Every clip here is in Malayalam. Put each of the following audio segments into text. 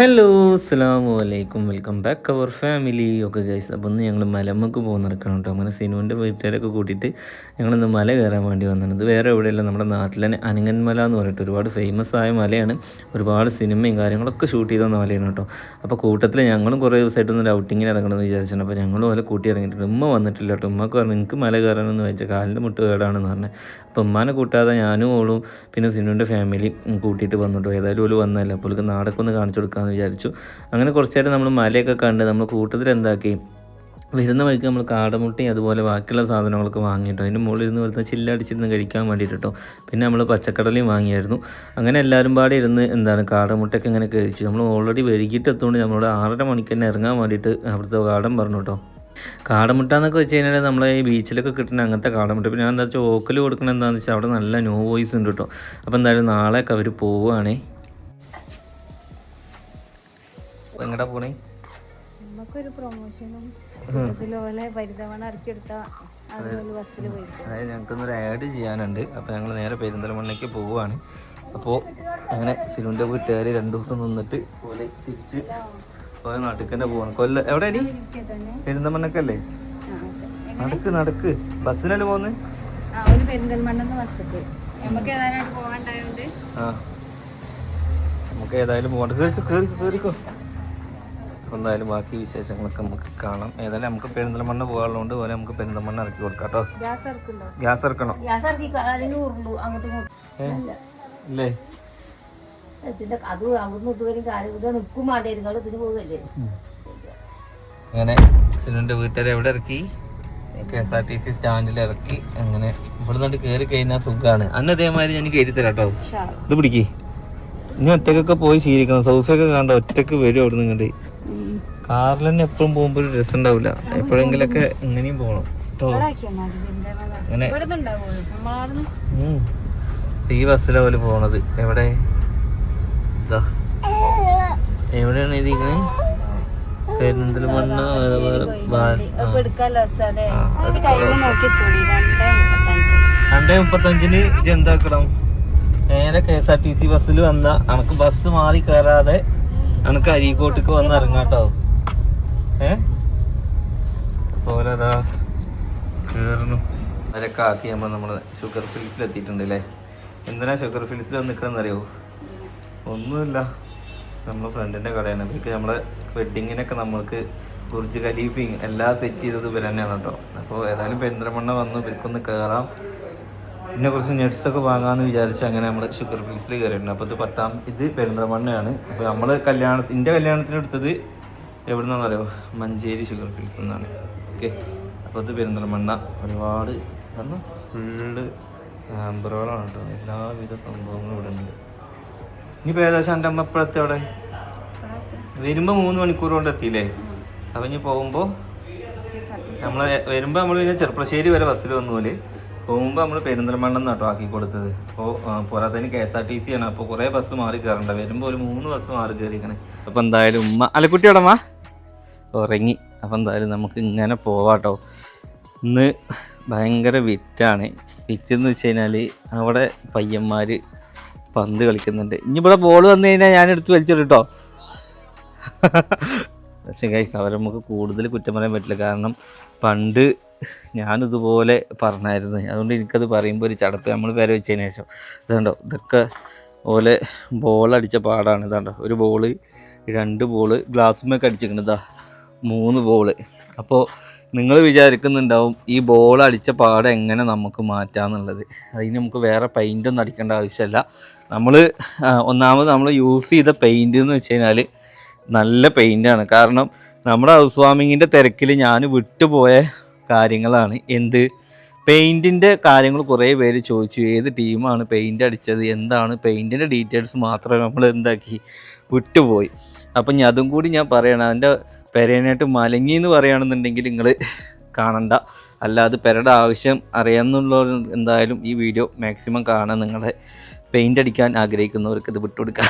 ഹലോ അസ്സാം വലൈക്കും welcome back our family. Okay guys അപ്പോൾ ഇന്ന് ഞങ്ങൾ മലമ്മക്ക് പോകുന്ന നടക്കണം കേട്ടോ. അങ്ങനെ സിനുവിന്റെ വീട്ടുകാരൊക്കെ കൂട്ടിയിട്ട് ഞങ്ങളിന്ന് മല കയറാൻ വേണ്ടി വന്നാണ് ഇത് വേറെ എവിടെയല്ല നമ്മുടെ നാട്ടിലെ അനങ്ങൻമല എന്ന് പറഞ്ഞിട്ട് ഒരുപാട് ഫേമസ് ആയ മലയാണ്. ഒരുപാട് സിനിമയും കാര്യങ്ങളൊക്കെ ഷൂട്ട് ചെയ്ത മലയാണ് കേട്ടോ. അപ്പോൾ കൂട്ടത്തിൽ ഞങ്ങളും കുറേ ദിവസമായിട്ടൊന്ന് ഔട്ടിങ്ങിന് ഇറങ്ങണമെന്ന് വിചാരിച്ചിട്ടുണ്ട് അപ്പോൾ ഞങ്ങളും പോലെ കൂട്ടി ഇറങ്ങിയിട്ടുണ്ട്. ഉമ്മ വന്നിട്ടില്ല കേട്ടോ. ഉമ്മക്ക് പറഞ്ഞു നിങ്ങൾക്ക് മല കയറാനെന്ന് വെച്ചാൽ കാലിന്റെ മുട്ട് കേടാണെന്ന് പറഞ്ഞു. അപ്പോൾ ഉമ്മാനെ കൂട്ടാതെ ഞാനും ഓളും പിന്നെ സിനുവിന്റെ ഫാമിലി കൂട്ടിയിട്ട് വന്നിട്ടോ ഏതായാലും ഓൽ വന്നല്ല അപ്പോൾ നാടൊക്കെ ഒന്ന് കാണിച്ചു കൊടുക്കാമെന്ന് വിചാരിച്ചു. അങ്ങനെ കുറച്ചേരം നമ്മൾ മലയൊക്കെ കണ്ട് നമ്മൾ കൂട്ടത്തിൽ എന്താക്കി വരുന്ന വഴിക്ക് നമ്മൾ കാടമുട്ടി അതുപോലെ ബാക്കിയുള്ള സാധനങ്ങളൊക്കെ വാങ്ങിയിട്ടോ. അതിന്റെ മുകളിൽ ഇരുന്ന് വരുന്ന ചില്ലടിച്ചിരുന്ന് കഴിക്കാൻ വേണ്ടിയിട്ടോ. പിന്നെ നമ്മൾ പച്ചക്കടലയും വാങ്ങിയായിരുന്നു. അങ്ങനെ എല്ലാവരും പാടെ ഇരുന്ന് എന്താണ് കാടമുട്ടയൊക്കെ ഇങ്ങനെ കഴിച്ചു. നമ്മൾ ഓൾറെഡി വൈകിട്ട് എത്തുകൊണ്ട് നമ്മളോട് ആറര മണിക്ക് തന്നെ ഇറങ്ങാൻ വേണ്ടിയിട്ട് അവിടുത്തെ കാടം പറഞ്ഞു കേട്ടോ. കാടമുട്ട എന്നൊക്കെ വെച്ച് കഴിഞ്ഞാൽ നമ്മളെ ഈ ബീച്ചിലൊക്കെ കിട്ടുന്ന അങ്ങനത്തെ കാടമുട്ട. പിന്നെ എന്താ വെച്ചാൽ ഓക്കൽ കൊടുക്കണം എന്താണെന്ന് വെച്ചാൽ അവിടെ നല്ല നോ വോയിസ് ഉണ്ട് കേട്ടോ. അപ്പോൾ എന്തായാലും നാളെയൊക്കെ അവർ പോവുകയാണേ. എങ്ങടാ പോണേ? നമുക്കൊരു പ്രൊമോഷനും ഇതിലോലെ പരിതവണ ഇറക്കിയെടുത്ത അതായത് ഞങ്ങൾക്കൊന്നൊരു ആഡ് ചെയ്യാനുണ്ട്. അപ്പോൾ ഞങ്ങൾ നേരെ പെരിന്തൽമണ്ണയ്ക്ക് പോവുകയാണ് അപ്പോൾ അങ്ങനെ സിനുവിന്റെ വീട്ടുകാർ രണ്ട് ദിവസം നിന്നിട്ട് പോലെ തിരിച്ച് ഓരോ നാട്ടിൽ തന്നെ പോവാണ്. കൊല്ല എവിടെ അടി? തന്നെ പെരിന്തൽമണ്ണക്കല്ലേ? നടക്ക് നടക്ക്. ബസ്സിനല്ലേ പോകുന്നത് നമുക്ക് ഏതായാലും പോകണ്ട കേറിക്കോ കേറിക്കോ കയറിക്കോ എന്തായാലും ബാക്കി വിശേഷങ്ങളൊക്കെ നമുക്ക് കാണാം. ഏതായാലും നമുക്ക് പെരിന്തൽമണ്ണ പോകാനുള്ളതുകൊണ്ട് പോലെ നമുക്ക് പെരിന്തൽമണ്ണ ഇറക്കി കൊടുക്കാം കേട്ടോ. ഗ്യാസ് ഇറക്കണോ? ഇല്ലേ? ഇതിന്റെ അത് അവിടുന്ന് ഇതുവരെയും കാര്യം ഇത് നിൽക്കും മാണ്ടേരുകൾ ഇതിന് പോകല്ലേ അങ്ങനെ സിലിണ്ടർ വീട്ടുകാരെ എവിടെ ഇറക്കി? K S R T C സ്റ്റാൻഡിൽ ഇറക്കി. അങ്ങനെ ഇവിടെ നിന്ന് കയറി കഴിഞ്ഞാൽ സുഖമാണ് അന്ന് അതേമാതിരി ഞാൻ കയറി തരാം കേട്ടോ. ഇത് പിടിക്കേ. ഇനി ഒറ്റക്കൊക്കെ പോയി ശീലിക്കണം. സൗഫയൊക്കെ കണ്ട ഒറ്റയ്ക്ക് വരും അവിടെ നിന്ന് ഇങ്ങോട്ട് കാറിൽ തന്നെ എപ്പോഴും പോകുമ്പോൾ ഒരു രസം ഉണ്ടാവില്ല എപ്പോഴെങ്കിലൊക്കെ ഇങ്ങനെയും പോകണം അങ്ങനെ. ഈ ബസ്സിലെ പോലെ പോണത്. എവിടെ? ഇതാ എവിടെയാണ് പെരിന്തൽമണ്ണ രണ്ടേ മുപ്പത്തഞ്ച്. രണ്ടേ മുപ്പത്തഞ്ചിന് ഇത് എന്താക്കണം നേരെ K S R T C ബസ്സിൽ വന്ന നമുക്ക് ബസ് മാറി കയറാതെ അനക്ക് അരീക്കോട്ടേക്ക് വന്ന് ഇറങ്ങാട്ടോ. ഏ? പോലെ അതാ കേറുന്നു. അവരൊക്കെ ആക്കി നമ്മൾ ഷുഗർ ഫിൽസിൽ എത്തിയിട്ടുണ്ട് അല്ലേ എന്തിനാ ഷുഗർ ഫിൽസിൽ വന്ന് നിൽക്കണമെന്നറിയോ ഒന്നുമില്ല. നമ്മളെ ഫ്രണ്ടിന്റെ കടയാണ്. ഇവർക്ക് നമ്മളെ വെഡിങ്ങിനൊക്കെ നമ്മൾക്ക് ബുർജ് ഖലീഫയും എല്ലാം സെറ്റ് ചെയ്തത് ഇവർ തന്നെയാണ് കേട്ടോ. അപ്പോൾ ഏതായാലും പെരിന്തൽമണ്ണ വന്ന് ഇവർക്കൊന്ന് കയറാം പിന്നെ കുറച്ച് നെറ്റ്സ് ഒക്കെ വാങ്ങാമെന്ന് വിചാരിച്ച് അങ്ങനെ നമ്മൾ ഷുഗർ ഫിൽസിൽ കയറിയിട്ടുണ്ട് അപ്പോൾ ഇത് പത്താം ഇത് പെരിന്തൽമണ്ണയാണ്. അപ്പോൾ നമ്മൾ കല്യാണത്തിന് എന്റെ കല്യാണത്തിന് എടുത്തത് എവിടുന്നാണെന്നറിയോ മഞ്ചേരി ഷുഗർ ഫിൽസ് എന്നാണ് ഓക്കെ. അപ്പോൾ ഇത് പെരിന്തൽമണ്ണ. ഒരുപാട് കാരണം ഫുള്ള് ആംബറുകളാണ് കേട്ടോ. എല്ലാവിധ സംഭവങ്ങളും ഇവിടെ ഉണ്ട്. ഇനിയിപ്പോൾ ഏകദേശം എന്റെ അമ്മ എപ്പോഴത്തെ അവിടെ? വരുമ്പോൾ മൂന്ന് മണിക്കൂർ കൊണ്ട് എത്തിയില്ലേ? അപ്പം ഇനി പോകുമ്പോൾ നമ്മൾ വരുമ്പോൾ നമ്മൾ പിന്നെ ചെറുപ്പശ്ശേരി വരെ ബസ്സിൽ വന്നു പോലെ പോകുമ്പോൾ നമ്മൾ പെരിന്തൽമണ്ണ കേട്ടോ ആക്കി കൊടുത്തത്. അപ്പോൾ പോരാത്തതിന് K S R T C ആണ്. അപ്പോൾ കുറേ ബസ് മാറി കയറണ്ട വരുമ്പോൾ ഒരു മൂന്ന് ബസ് മാറി കയറിയിരിക്കണെ അപ്പോൾ എന്തായാലും ഉമ്മ അലക്കുട്ടിയോടമ്മ ഉറങ്ങി. അപ്പോൾ എന്തായാലും നമുക്ക് ഇങ്ങനെ പോവാട്ടോ ഇന്ന് ഭയങ്കര വിറ്റാണ്. വിറ്റ് എന്ന് വെച്ച് കഴിഞ്ഞാൽ അവിടെ പയ്യന്മാർ പന്ത് കളിക്കുന്നുണ്ട്. ഇനി ഇവിടെ ബോൾ വന്നു കഴിഞ്ഞാൽ ഞാൻ എടുത്ത് വലിച്ചിട്ട് പക്ഷേ ഗൈസ് അവരെ നമുക്ക് കൂടുതൽ കുറ്റം പറയാൻ പറ്റില്ല. കാരണം പണ്ട് ഞാനിതുപോലെ പറഞ്ഞായിരുന്നു. അതുകൊണ്ട് എനിക്കത് പറയുമ്പോൾ ഒരു ചടപ്പ് നമ്മൾ പേരെ വെച്ചതിന് ശേഷം. ഇതുണ്ടോ ഇതൊക്കെ പോലെ ബോളടിച്ച പാടാണ്. ഇതാണ്ടോ ഒരു ബോൾ രണ്ട് ബോൾ ഗ്ലാസ്സുമൊക്കെ അടിച്ചിരിക്കുന്നത് മൂന്ന് ബോൾ അപ്പോൾ നിങ്ങൾ വിചാരിക്കുന്നുണ്ടാവും ഈ ബോൾ അടിച്ച പാട് എങ്ങനെ നമുക്ക് മാറ്റാമെന്നുള്ളത് അതിന് നമുക്ക് വേറെ പെയിന്റൊന്നും അടിക്കേണ്ട ആവശ്യമില്ല. നമ്മൾ ഒന്നാമത് നമ്മൾ യൂസ് ചെയ്ത പെയിന്റ് എന്ന് വെച്ച് കഴിഞ്ഞാൽ നല്ല പെയിന്റാണ് കാരണം നമ്മുടെ ഹൗസ് വാമിങ്ങിന്റെ തിരക്കിൽ ഞാൻ വിട്ടുപോയ കാര്യങ്ങളാണ്. എന്ത്? പെയിന്റിന്റെ കാര്യങ്ങൾ കുറേ പേര് ചോദിച്ചു. ഏത് ടീമാണ് പെയിന്റ് അടിച്ചത്? എന്താണ്? പെയിന്റിന്റെ ഡീറ്റെയിൽസ് മാത്രമേ നമ്മൾ എന്താക്കി? വിട്ടുപോയി. അപ്പം ഞാൻ അതും കൂടി ഞാൻ പറയണം. അതിന്റെ പെരേനായിട്ട് മലങ്ങി എന്ന് പറയുകയാണെന്നുണ്ടെങ്കിൽ നിങ്ങൾ കാണണ്ട. അല്ലാതെ പെരയുടെ ആവശ്യം അറിയാമെന്നുള്ളവർ എന്തായാലും ഈ വീഡിയോ മാക്സിമം കാണാൻ നിങ്ങളെ പെയിന്റ് അടിക്കാൻ ആഗ്രഹിക്കുന്നവർക്ക് ഇത് വിട്ടുകൊടുക്കാം.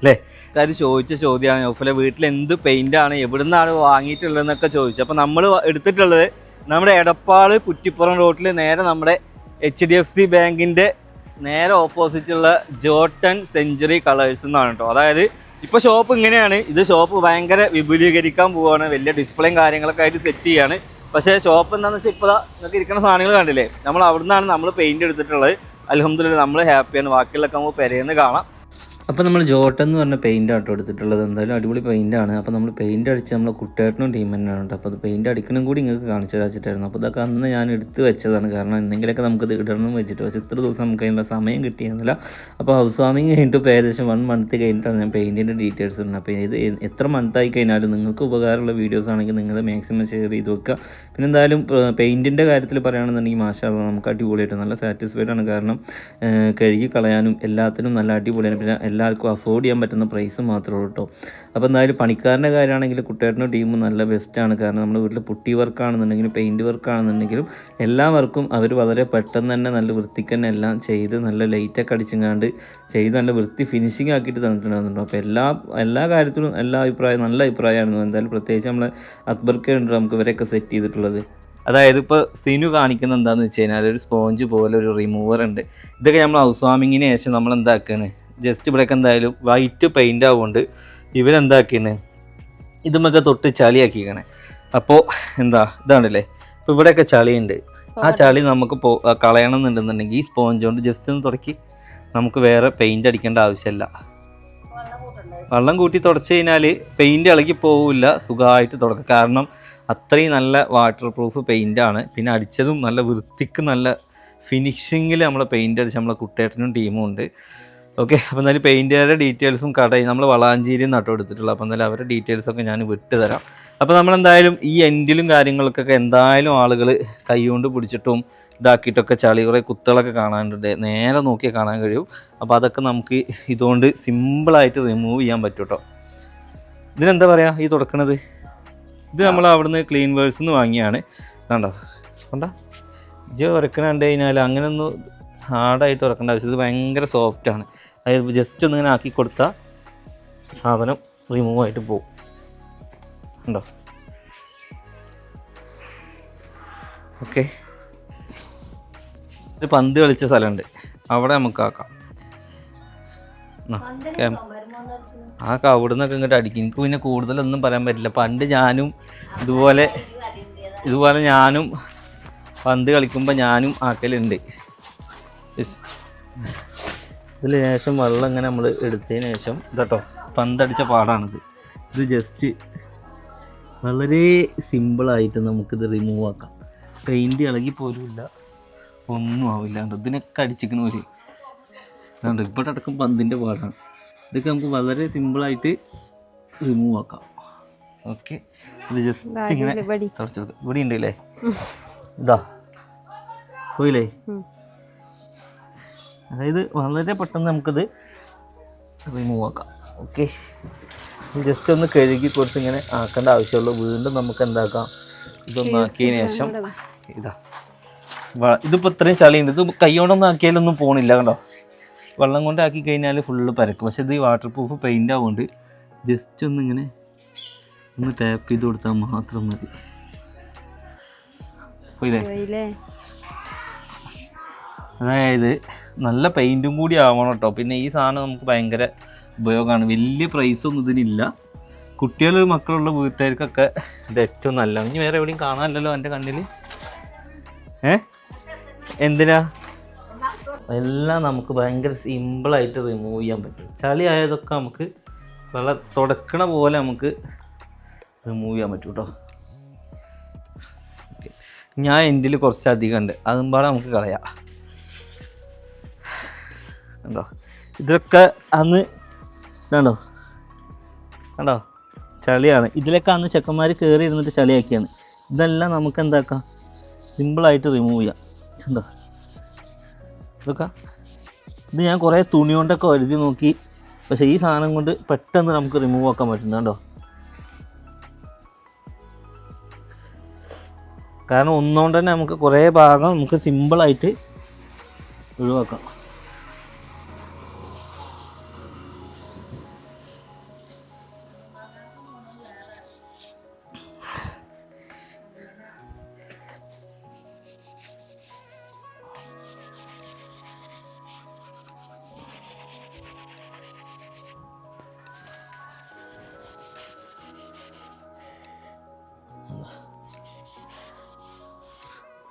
അല്ലേ? കാര്യം ചോദിച്ച ചോദ്യമാണ്. ഒഫലെ വീട്ടിൽ എന്ത് പെയിന്റാണ് എവിടെ നിന്നാണ് വാങ്ങിയിട്ടുള്ളതെന്നൊക്കെ ചോദിച്ചു. അപ്പോൾ നമ്മൾ എടുത്തിട്ടുള്ളത് നമ്മുടെ എടപ്പാൾ കുറ്റിപ്പുറം റോട്ടിൽ നേരെ നമ്മുടെ എച്ച് ഡി എഫ് സി ബാങ്കിന്റെ നേരെ ഓപ്പോസിറ്റുള്ള ജോട്ടൺ സെഞ്ചുറി കളേഴ്സ് എന്നാണ് കേട്ടോ അതായത് ഇപ്പൊ ഷോപ്പ് ഇങ്ങനെയാണ്. ഇത് ഷോപ്പ് ഭയങ്കര വിപുലീകരിക്കാൻ പോവാണ്. വലിയ ഡിസ്പ്ലേയും കാര്യങ്ങളൊക്കെ ആയിട്ട് സെറ്റ് ചെയ്യാണ്. പക്ഷേ ഷോപ്പ് എന്താണെന്ന് വെച്ചാൽ ഇപ്പോൾ നിങ്ങൾക്ക് ഇരിക്കുന്ന സാധനങ്ങൾ കണ്ടില്ലേ? നമ്മൾ അവിടുന്നാണ് നമ്മൾ പെയിന്റ് എടുത്തിട്ടുള്ളത് അലഹമ്മദില്ല നമ്മൾ ഹാപ്പിയാണ് ബാക്കിയുള്ളൊക്കെ നമുക്ക് പെരയെന്ന് കാണാം. അപ്പോൾ നമ്മൾ ജോട്ടൻ എന്ന് പറഞ്ഞ പെയിന്റ് ആട്ടോ എടുത്തിട്ടുള്ളത്. എന്തായാലും അടിപൊളി പെയിന്റ് ആണ്. അപ്പോൾ നമ്മൾ പെയിന്റ് അടിച്ച് നമ്മൾ കുട്ടേട്ടനും ടീം തന്നെയാണ് കേട്ടോ അപ്പോൾ അത് പെയിന്റ് അടിക്കണം കൂടി നിങ്ങൾക്ക് കാണിച്ചു വെച്ചിട്ടായിരുന്നു അപ്പോൾ ഇതൊക്കെ അന്ന് ഞാൻ എടുത്ത് വെച്ചതാണ്. കാരണം എന്തെങ്കിലുമൊക്കെ നമുക്കത് ഇടണം വെച്ചിട്ട്. പക്ഷേ ഇത്ര ദിവസം നമുക്ക് അതിനുള്ള സമയം കിട്ടിയിരുന്നില്ല. അപ്പോൾ ഹൗസ് വാമിങ് കഴിഞ്ഞിട്ട് ഇപ്പോൾ ഏകദേശം വൺ മന്ത് കഴിഞ്ഞിട്ടാണ് ഞാൻ പെയിന്റിന്റെ ഡീറ്റെയിൽസ് ഇടുന്നത്. അപ്പോൾ ഇത് എത്ര മന്ത് ആയി കഴിഞ്ഞാലും നിങ്ങൾക്ക് ഉപകാരമുള്ള വീഡിയോസ് ആണെങ്കിൽ നിങ്ങൾ മാക്സിമം ഷെയർ ചെയ്ത് വെക്കുക. പിന്നെ എന്തായാലും പെയിന്റിന്റെ കാര്യത്തിൽ പറയുകയാണെന്നുണ്ടെങ്കിൽ മാഷാ നമുക്ക് അടിപൊളിയായിട്ട് നല്ല സാറ്റിസ്ഫൈഡ് ആണ്. കാരണം കഴുകി കളയാനും എല്ലാത്തിനും നല്ല അടിപൊളിയാണ്. പിന്നെ എല്ലാവർക്കും അഫോർഡ് ചെയ്യാൻ പറ്റുന്ന പ്രൈസ് മാത്രമേ ഉള്ളൂ കേട്ടോ അപ്പോൾ എന്തായാലും പണിക്കാരന്റെ കാര്യമാണെങ്കിൽ കുട്ടികളുടെ ടീമും നല്ല ബെസ്റ്റാണ് കാരണം നമ്മുടെ വീട്ടിൽ പുട്ടി വർക്കാണെന്നുണ്ടെങ്കിലും പെയിന്റ് വർക്കാണെന്നുണ്ടെങ്കിലും എല്ലാ വർക്കും അവർ വളരെ പെട്ടെന്ന് തന്നെ നല്ല വൃത്തിക്ക് തന്നെ എല്ലാം ചെയ്ത് നല്ല ലൈറ്റൊക്കെ അടിച്ചുങ്ങാണ്ട് ചെയ്ത് നല്ല വൃത്തി ഫിനിഷിംഗ് ആക്കിയിട്ട് തന്നിട്ടുണ്ടായിരുന്നു അപ്പോൾ എല്ലാ എല്ലാ കാര്യത്തിലും എല്ലാ അഭിപ്രായം നല്ല അഭിപ്രായമായിരുന്നു. എന്തായാലും പ്രത്യേകിച്ച് നമ്മളെ അക്ബർക്ക് ഉണ്ട് നമുക്ക് ഇവരെയൊക്കെ സെറ്റ് ചെയ്തിട്ടുള്ളത്. അതായത് ഇപ്പോൾ സിനു കാണിക്കുന്ന എന്താണെന്ന് വെച്ച് കഴിഞ്ഞാൽ ഒരു സ്പോഞ്ച് പോലെ ഒരു റിമൂവർ ഉണ്ട്. ഇതൊക്കെ നമ്മൾ ഹൗസ് വാമിങ്ങിന് ശേഷം നമ്മൾ എന്താക്കാണ് ജസ്റ്റ് ഇവിടെയൊക്കെ എന്തായാലും വൈറ്റ് പെയിന്റ് ആവുകൊണ്ട് ഇവരെന്താക്കിയാണ് ഇതുമൊക്കെ തൊട്ട് ചളിയാക്കിക്കണേ അപ്പോൾ എന്താ ഇതാണല്ലേ? ഇപ്പോൾ ഇവിടെയൊക്കെ ചളിയുണ്ട്. ആ ചളി നമുക്ക് പോ കളയണം എന്നുണ്ടെന്നുണ്ടെങ്കിൽ ഈ സ്പോഞ്ച് കൊണ്ട് ജസ്റ്റ് ഒന്ന് തുടക്കി നമുക്ക് വേറെ പെയിന്റ് അടിക്കേണ്ട ആവശ്യമില്ല വെള്ളം കൂട്ടി തുടച്ച് കഴിഞ്ഞാൽ പെയിന്റ് ഇളകി പോവില്ല സുഖമായിട്ട് തുടക്കുക കാരണം അത്രയും നല്ല വാട്ടർ പ്രൂഫ് പെയിന്റാണ് പിന്നെ അടിച്ചതും നല്ല വൃത്തിക്ക് നല്ല ഫിനിഷിങ്ങിൽ നമ്മൾ പെയിന്റ് അടിച്ച് നമ്മളെ കുട്ടേട്ടനും ടീമും ഉണ്ട്. ഓക്കെ അപ്പോൾ എന്തായാലും പെയിന്റുകാരുടെ ഡീറ്റെയിൽസും കടയിൽ നമ്മൾ വളാഞ്ചേരി നട്ടോ എടുത്തിട്ടുള്ള അപ്പോൾ എന്തായാലും അവരുടെ ഡീറ്റെയിൽസൊക്കെ ഞാൻ വിട്ട് തരാം അപ്പോൾ നമ്മളെന്തായാലും ഈ എൻഡിലും കാര്യങ്ങൾക്കൊക്കെ എന്തായാലും ആളുകൾ കൈകൊണ്ട് പിടിച്ചിട്ടും ഇതാക്കിയിട്ടൊക്കെ ചളി കുറേ കുത്തുകളൊക്കെ കാണാനുണ്ട്. നേരെ നോക്കിയാൽ കാണാൻ കഴിയും. അപ്പോൾ അതൊക്കെ നമുക്ക് ഇതുകൊണ്ട് സിമ്പിളായിട്ട് റിമൂവ് ചെയ്യാൻ പറ്റും കേട്ടോ ഇതിനെന്താ പറയുക ഈ തുടക്കണത്? ഇത് നമ്മൾ അവിടുന്ന് ക്ലീൻ വേഴ്സ് നിന്ന് വാങ്ങിയാണ്. കണ്ടോ? കണ്ടോ? ഇജ് ഉറക്കണ കണ്ടു കഴിഞ്ഞാൽ അങ്ങനെയൊന്നും ഹാർഡായിട്ട് ഉറക്കേണ്ട ആവശ്യം ഇത് ഭയങ്കര സോഫ്റ്റാണ് അതായത് ജസ്റ്റ് ഒന്ന് ഇങ്ങനെ ആക്കി കൊടുത്താൽ സാധനം റിമൂവ് ആയിട്ട് പോകും ഉണ്ടോ ഓക്കെ ഒരു പന്ത് കളിച്ച സ്ഥലമുണ്ട്. അവിടെ നമുക്ക് ആക്കാം. ആ, അവിടുന്നൊക്കെ ഇങ്ങോട്ട് അടിക്കും. എനിക്ക് പിന്നെ കൂടുതലൊന്നും പറയാൻ പറ്റില്ല. പണ്ട് ഞാനും ഇതുപോലെ ഇതുപോലെ ഞാനും പന്ത് കളിക്കുമ്പോൾ ഞാനും ആക്കലുണ്ട്. ഇതിൽ ശേഷം വെള്ളം ഇങ്ങനെ നമ്മൾ എടുത്തതിന് ശേഷം ഇതട്ടോ പന്തടിച്ച പാടാണിത്. ഇത് ജസ്റ്റ് വളരെ സിമ്പിളായിട്ട് നമുക്കിത് റിമൂവ് ആക്കാം. പെയിന്റ് ഇളകി പോലുമില്ല ഒന്നും ആവില്ല കണ്ടോ? ഇതിനൊക്കെ അടിച്ചിരിക്കുന്ന പോലെ അതുകൊണ്ട് ഇവിടെ അടക്കം പന്തിന്റെ പാടാണ്. ഇതൊക്കെ നമുക്ക് വളരെ സിമ്പിളായിട്ട് റിമൂവ് ആക്കാം. ഓക്കെ ഇത് ജസ്റ്റ് ഇങ്ങനെ തുടച്ചു കൊടുക്കാം. ഇവിടെ ഉണ്ട് അല്ലേ ഇതാ. പോയില്ലേ? അതായത് വളരെ പെട്ടെന്ന് നമുക്കത് റിമൂവ് ആക്കാം. ഓക്കെ ജസ്റ്റ് ഒന്ന് കഴുകി കുറച്ച് ഇങ്ങനെ ആക്കേണ്ട ആവശ്യമുള്ളൂ. വീണ്ടും നമുക്ക് എന്താക്കാം? ഇതൊന്ന് ആക്കിയതിന് ശേഷം ഇതാ. ഇതിപ്പോൾ ഇതിപ്പോ ഇത്രയും ചളിയുണ്ട് ഇത് കൈയോടൊന്നും ആക്കിയാലൊന്നും പോണില്ല കണ്ടോ? വെള്ളം കൊണ്ട് ആക്കി കഴിഞ്ഞാൽ ഫുള്ള് പരക്കും. പക്ഷെ ഇത് വാട്ടർ പ്രൂഫ് പെയിന്റ് ആവുകൊണ്ട് ജസ്റ്റ് ഒന്ന് ഇങ്ങനെ ഒന്ന് ടാപ്പ് ചെയ്ത് കൊടുത്താൽ മാത്രം മതി. പോയില്ലേ? അതായത് നല്ല പെയിന്റും കൂടി ആവണം കേട്ടോ പിന്നെ ഈ സാധനം നമുക്ക് ഭയങ്കര ഉപയോഗമാണ്. വലിയ പ്രൈസ് ഒന്നും ഇതിനില്ല. കുട്ടികൾ മക്കളുള്ള വീട്ടുകാർക്കൊക്കെ ഇത് ഏറ്റവും നല്ല ഇനി വേറെ എവിടെയും കാണാനല്ലോ എന്റെ കണ്ണിൽ ഏ? എന്തിനാ? എല്ലാം നമുക്ക് ഭയങ്കര സിമ്പിളായിട്ട് റിമൂവ് ചെയ്യാൻ പറ്റും. ചളി ആയതൊക്കെ നമുക്ക് വെള്ളം തുടക്കണ പോലെ നമുക്ക് റിമൂവ് ചെയ്യാൻ പറ്റും കേട്ടോ ഞാൻ എന്തിൽ കുറച്ച് അധികം ഉണ്ട് അതും പാടെ നമുക്ക് കളയാം. കണ്ടോ? ഇതിലൊക്കെ അന്ന് ഇതാണ്ടോ കണ്ടോ? ചളിയാണ്. ഇതിലൊക്കെ അന്ന് ചെക്കന്മാർ കയറി ഇരുന്നിട്ട് ചളിയാക്കിയാണ്. ഇതെല്ലാം നമുക്ക് എന്താക്കാം? സിമ്പിളായിട്ട് റിമൂവ് ചെയ്യാം. കണ്ടോ? ഇതൊക്കെ. ഇത് ഞാൻ കുറേ തുണി കൊണ്ടൊക്കെ വരുതി നോക്കി. പക്ഷേ ഈ സാധനം കൊണ്ട് പെട്ടെന്ന് നമുക്ക് റിമൂവ് ആക്കാൻ പറ്റുന്നു കണ്ടോ? കാരണം ഒന്നുകൊണ്ട് തന്നെ നമുക്ക് കുറേ ഭാഗം നമുക്ക് സിമ്പിളായിട്ട് ഒഴിവാക്കാം.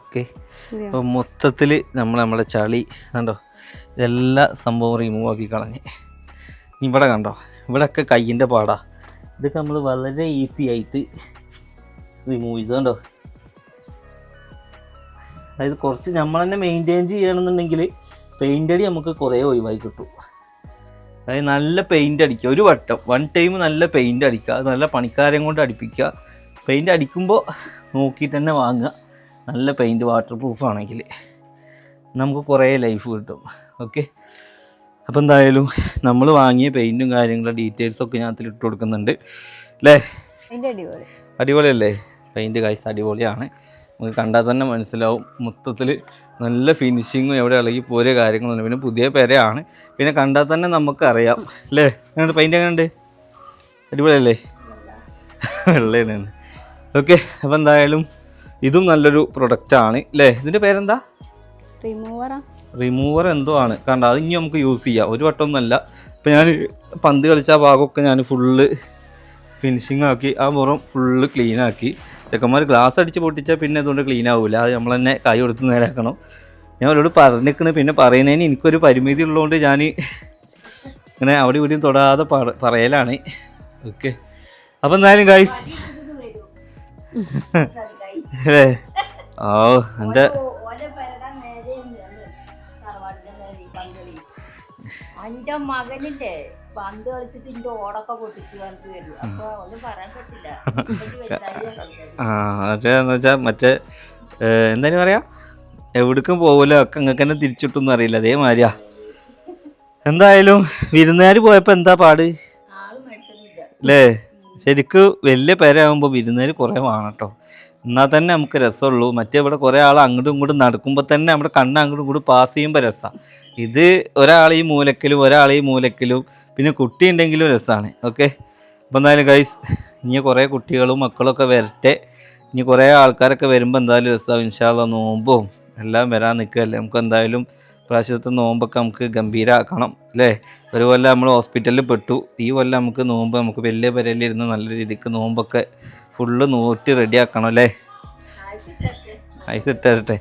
ഓക്കെ അപ്പോൾ മൊത്തത്തിൽ നമ്മൾ നമ്മളെ ചളി കണ്ടോ? ഇതെല്ലാ സംഭവം റിമൂവ് ആക്കി കളഞ്ഞ്. ഇവിടെ കണ്ടോ? ഇവിടെയൊക്കെ കയ്യിന്റെ പാടാ. ഇതൊക്കെ നമ്മൾ വളരെ ഈസി ആയിട്ട് റിമൂവ് ചെയ്തു കണ്ടോ? അതായത് കുറച്ച് നമ്മൾ തന്നെ മെയിന്റെയിൻ ചെയ്യണമെന്നുണ്ടെങ്കിൽ പെയിന്റ് അടി നമുക്ക് കുറേ ഒഴിവായി കിട്ടും. അതായത് നല്ല പെയിന്റ് അടിക്കുക. ഒരു വട്ടം വൺ ടൈം നല്ല പെയിന്റ് അടിക്കുക. അത് നല്ല പണിക്കാരെയും കൊണ്ട് അടിപ്പിക്കുക. പെയിന്റ് അടിക്കുമ്പോൾ നോക്കിയിട്ട് തന്നെ വാങ്ങുക. നല്ല പെയിന്റ് വാട്ടർ പ്രൂഫ് ആണെങ്കിൽ നമുക്ക് കുറേ ലൈഫ് കിട്ടും. ഓക്കെ അപ്പോൾ എന്തായാലും നമ്മൾ വാങ്ങിയ പെയിന്റും കാര്യങ്ങളും ഡീറ്റെയിൽസും ഒക്കെ ഞാൻ അതിൽ ഇട്ട് കൊടുക്കുന്നുണ്ട് അല്ലേ അടിപൊളിയല്ലേ? പെയിന്റ് കായ്സ് അടിപൊളിയാണ്. നമുക്ക് കണ്ടാൽ തന്നെ മനസ്സിലാവും. മൊത്തത്തിൽ നല്ല ഫിനിഷിങ്ങും എവിടെ ഇളകി പോരെ കാര്യങ്ങളൊന്നും പിന്നെ പുതിയ പെരയാണ്. പിന്നെ കണ്ടാൽ തന്നെ നമുക്കറിയാം. അല്ലേ എങ്ങനെയുണ്ട്? പെയിന്റ് എങ്ങനെയുണ്ട്? അടിപൊളിയല്ലേ? വെള്ളയാണ് ഓക്കെ അപ്പോൾ എന്തായാലും ഇതും നല്ലൊരു പ്രൊഡക്റ്റാണ് അല്ലേ ഇതിന്റെ പേരെന്താ? റിമൂവറാ റിമൂവർ എന്തോ ആണ്. കണ്ട അത് ഇനി നമുക്ക് യൂസ് ചെയ്യാം. ഒരു വട്ടം ഒന്നല്ല ഇപ്പം ഞാൻ പന്ത് കളിച്ച ഭാഗമൊക്കെ ഞാൻ ഫുള്ള് ഫിനിഷിംഗ് ആക്കി ആ മുറം ഫുള്ള് ക്ലീൻ ആക്കി. ചെക്കന്മാർ ഗ്ലാസ് അടിച്ച് പൊട്ടിച്ചാൽ പിന്നെ അതുകൊണ്ട് ക്ലീൻ ആവില്ല അത് നമ്മൾ തന്നെ കൈ കൊടുത്ത് നേരാക്കണം. ഞാൻ അവരോട് പറഞ്ഞിരിക്കണ് പിന്നെ പറയുന്നതിന് എനിക്കൊരു പരിമിതി ഉള്ളതുകൊണ്ട് ഞാൻ ഇങ്ങനെ അവിടെ ഇവിടെയും തൊടാതെ പറ- പറയലാണ്. ഓക്കെ അപ്പം എന്തായാലും ഗൈസ് അല്ലേ? ഓ പന്തളി. അന്റെ മകനില്ലേ പന്ത് കളിച്ചിട്ട് ഇന്റെ ഓടൊക്കെ പൊട്ടിച്ചു പറഞ്ഞിട്ട് വരും. അപ്പൊ ഒന്നും പറയാൻ പറ്റില്ല. ആ മറ്റേ എന്ന് വെച്ചാൽ മറ്റേ എന്തായാലും പറയാ? എവിടേക്കും പോകില്ല ഒക്കെ നിങ്ങൾക്ക് തന്നെ തിരിച്ചിട്ടൊന്നും അറിയില്ല അതേമാതിരിയാ. എന്തായാലും വിരുന്നുകാർ പോയപ്പോ എന്താ പാട്? അല്ലേ? ശരിക്ക് വലിയ പേരാകുമ്പോൾ വിരുന്നേര് കുറേ വേണം കേട്ടോ എന്നാൽ തന്നെ നമുക്ക് രസമുള്ളൂ മറ്റേ ഇവിടെ കുറേ ആൾ അങ്ങോട്ടും ഇങ്ങോട്ടും നടക്കുമ്പോൾ തന്നെ നമ്മുടെ കണ്ണ് അങ്ങോട്ടും ഇങ്ങോട്ടും പാസ് ചെയ്യുമ്പോൾ രസമാണ് ഇത് ഒരാൾ ഈ മൂലക്കലും ഒരാൾ ഈ മൂലക്കലും പിന്നെ കുട്ടി ഉണ്ടെങ്കിലും രസമാണ് ഓക്കെ? അപ്പോൾ എന്തായാലും ഗൈസ് ഇനി കുറേ കുട്ടികളും മക്കളൊക്കെ വരട്ടെ. ഇനി കുറേ ആൾക്കാരൊക്കെ വരുമ്പോൾ എന്തായാലും രസമാവും ഇൻഷാല്ല നോമ്പും എല്ലാം വരാൻ നിൽക്കുകയല്ലേ നമുക്ക് എന്തായാലും പ്രാവശ്യത്തെ നോമ്പൊക്കെ നമുക്ക് ഗംഭീരമാക്കണം അല്ലേ? ഒരു കൊല്ലം നമ്മൾ ഹോസ്പിറ്റലിൽ പെട്ടു. ഈ കൊല്ലം നമുക്ക് നോമ്പ് നമുക്ക് വലിയ പെരയിലിരുന്ന് നല്ല രീതിക്ക് നോമ്പൊക്കെ ഫുള്ള് നോറ്റ് റെഡിയാക്കണം അല്ലേ? ഐസ് ഇട്ടേ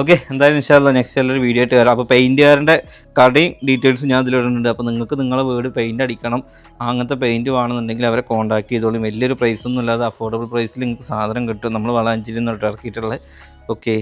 ഓക്കെ എന്തായാലും ഇൻഷാല്ല നെക്സ്റ്റ് നല്ലൊരു വീഡിയോ ആയിട്ട് വരാം. അപ്പോൾ പെയിന്റുകാരന്റെ കടയും ഡീറ്റെയിൽസും ഞാൻ ഇതിലിടുന്നുണ്ട്. അപ്പോൾ നിങ്ങൾക്ക് നിങ്ങളെ വീട് പെയിന്റ് അടിക്കണം. അങ്ങനത്തെ പെയിന്റ് വേണമെന്നുണ്ടെങ്കിൽ അവരെ കോൺടാക്ട് ചെയ്തോളും. വലിയൊരു പ്രൈസൊന്നും ഇല്ലാതെ അഫോർഡബിൾ പ്രൈസിൽ നിങ്ങൾക്ക് സാധനം കിട്ടും. നമ്മൾ വളാഞ്ചേരി നിന്നിട്ട് ഇറക്കിയിട്ടുള്ളത്. ഓക്കെ